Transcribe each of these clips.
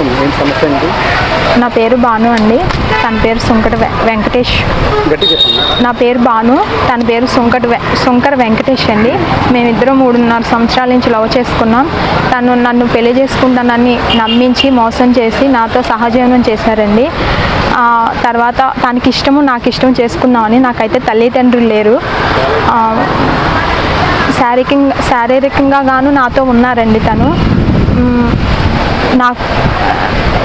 చెప్పండి ఏం సమస్య ఏంటి? నా పేరు భాను అండి. తన పేరు సుంకట వెంకటేష్. నా పేరు భాను తన పేరు సుంకట సుంకర వెంకటేష్ అండి. మేమిద్దరం మూడున్నర సంవత్సరాల నుంచి లవ్ చేసుకున్నాం. తను నన్ను పెళ్ళి చేసుకుంటానని నమ్మించి మోసం చేసి నాతో సహజీవనం చేశారండి. తర్వాత తనకి ఇష్టము నాకు ఇష్టం చేసుకుందామని నాకైతే తల్లిదండ్రులు లేరు. శారీరకంగా శారీరకంగా గాను నాతో ఉన్నారండి తను. నాకు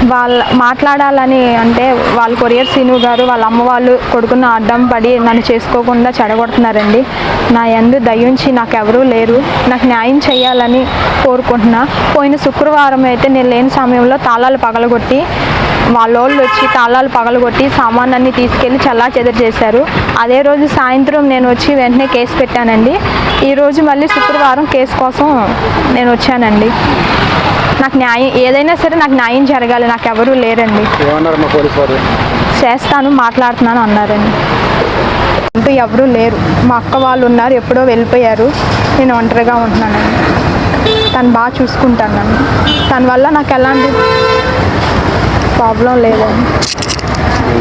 వాళ్ళ మాట్లాడాలని అంటే వాళ్ళ కొరియర్ సీను గారు వాళ్ళ అమ్మ వాళ్ళు కొడుకున్న అడ్డం పడి నన్ను చేసుకోకుండా చెడగొడుతున్నారండి. నా ఎందు దయించి నాకు ఎవరూ లేరు. నాకు న్యాయం చేయాలని కోరుకుంటున్నా. పోయిన శుక్రవారం అయితే నేను లేని సమయంలో తాళాలు పగలగొట్టి వాళ్ళోళ్ళు వచ్చి తాళాలు పగలగొట్టి సామాన్లన్నీ తీసుకెళ్ళి చల్లా చెదరు చేశారు. అదే రోజు సాయంత్రం నేను వచ్చి వెంటనే కేసు పెట్టానండి. ఈరోజు మళ్ళీ శుక్రవారం కేసు కోసం నేను వచ్చానండి. నాకు న్యాయం ఏదైనా సరే నాకు న్యాయం జరగాలి నాకు ఎవరూ లేరండి. చేస్తాను మాట్లాడుతున్నాను అన్నారండి. అంటూ ఎవరూ లేరు. మా అక్క వాళ్ళు ఉన్నారు ఎప్పుడో వెళ్ళిపోయారు. నేను ఒంటరిగా ఉంటున్నానండి. తను బాగా చూసుకుంటాను నన్ను. తన వల్ల నాకు ఎలాంటి ప్రాబ్లం లేదండి.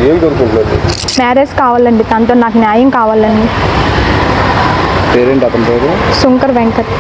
ఏం కోరుకుంటున్నారు? మ్యారేజ్ కావాలండి తనతో నాకు న్యాయం కావాలండి. పేరేంటి అతని పేరు? శంకర్ వెంకట్.